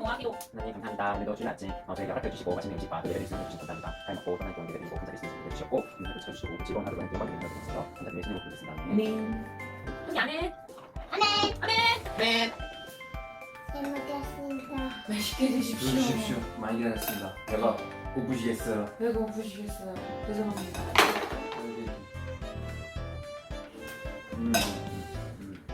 5하기로 네 감사합니다. 오늘도 주일아침 어, 저에게 허락해 주시고 맛있는 음식과 예배를 주시는 주신 감사합니다. 잘 먹고 떠난 좋은 기대드리고 감사 말씀 전해주셨고 오늘도 찾아주시고 즐거운 하루 보내고 많은 감사 드리면서 감사드리며 예수님을 부르겠습니다. 아멘 형님 아멘 아멘 네. 맛있게 네, 드십시오. 주십시오. 많이 기다렸습니다. 배가 고프시겠어요. 배가 고프시겠어요. 죄송합니다. 음. 음. 음.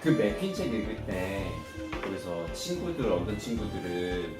그 맥퀸책 읽을 때 거기서 친구들 어떤 친구들은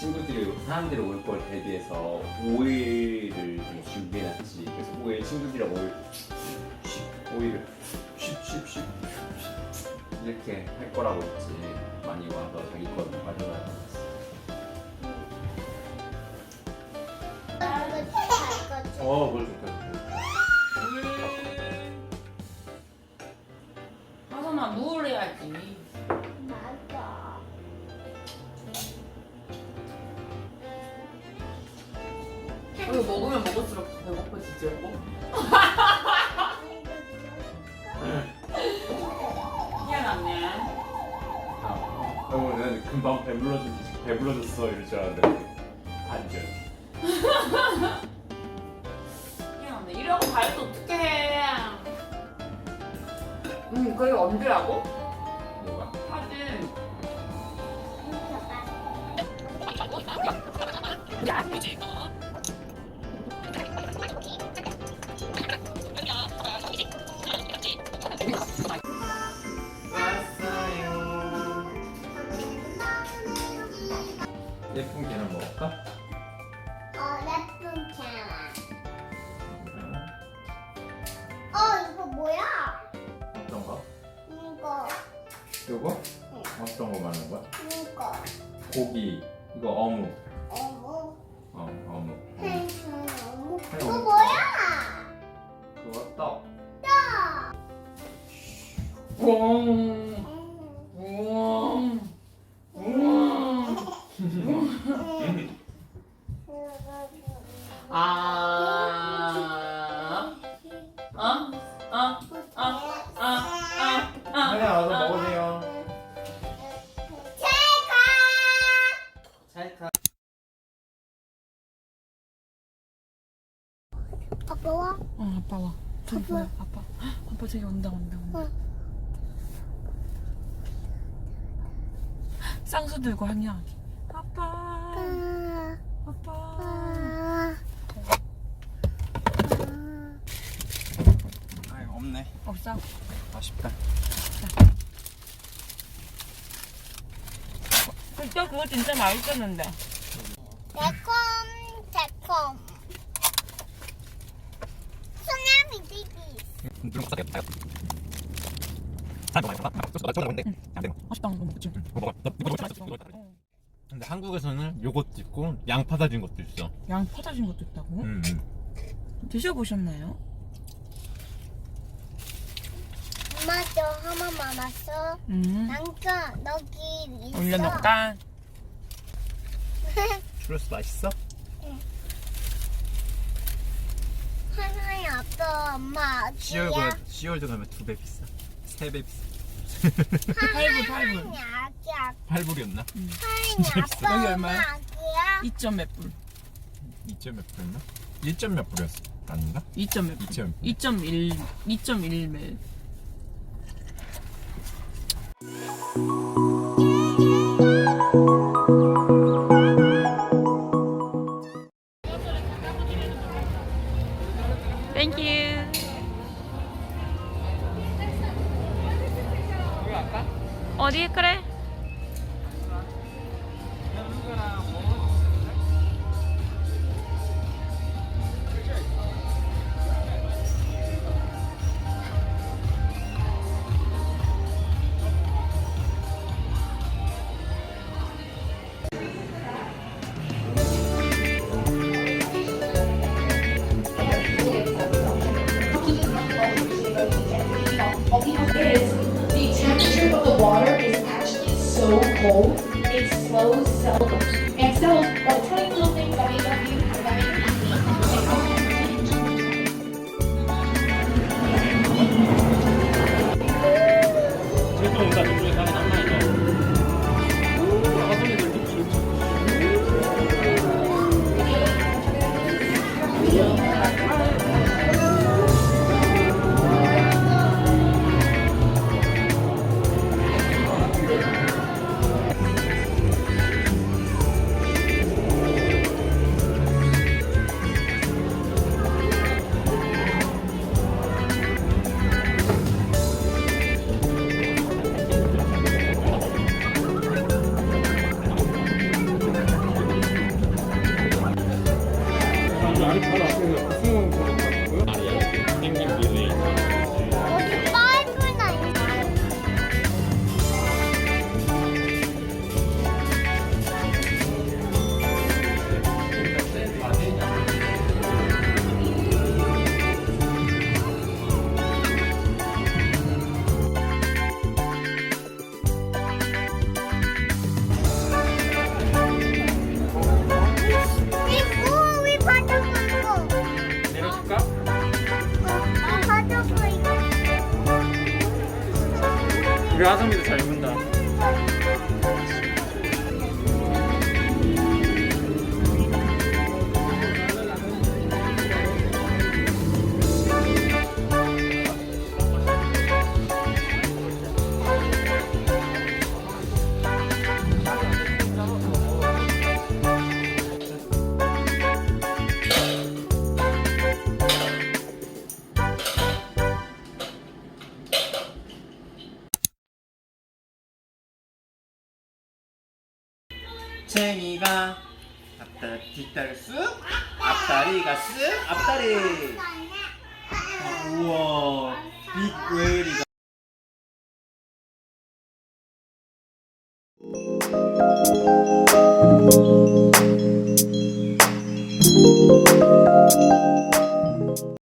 친구들이 사람들이 올 걸 대비해서 오일을 좀 준비해놨지. 그래서 오일 친구들이랑 오일 슉, 오일을 쉽쉽쉽 이렇게 할 거라고 했지. 많이 와서 자기 거 마련하고 어, 그걸 좋 먹으면 먹을수록 더 배고파지지 이거? 희한하네. 형은 금방 배불러졌, 배불러졌어 이럴 줄 알았는데. 반전. 희한하네. 이러고 가야지 어떡해. 응 그게 언제라고? 뭐가? 사진 고기 이거 어묵. 어묵? 어 어묵. 어묵 네, 이거 어묵. 뭐야? 그거 떡. 웅 음. 웅웅 아, 아빠 와? 어, 아빠 와. 저기 아빠. 뭐야? 아빠. 아빠 저기 온다, 온다, 온다. 응. 쌍수 들고 한양하기. 아빠. 아, 아빠. 아, 아, 없네. 없어. 아쉽다. 그때 그거 진짜 맛있었는데. 달콤 달콤 소나미 비비 맛있다, 이거 먹지. 근데 한국에서는 요것도 있고 양파 다진 것도 있어. 양 퍼다진 것도 있다고? 음, 음. 드셔보셨나요? 엄마도 하나 많았어 음. 남자 여기 있어 올려놓을까? 추러스 맛있어? 하나의 아빠 엄마 시월보다 시월도 가면 두 배 비싸. 세 배 비싸. 팔불, 팔불. 하나의 아기야 8불이었나? 하나의 아빠 여기 엄마 얼마야? 아기야 2점 몇 불? 2점 몇 불이었나? 1점 몇 불이었어? 아닌가? 2점 몇 불? 2점. 2.1, 2.1멜. the water is actually so cold, it slows cells. And cells are the tiny little things that make up you, that make up you. 우리 아성이도 잘 입는다. 챙이가 앞다리 뒷다리 쑥 앞다리가 쓱 앞다리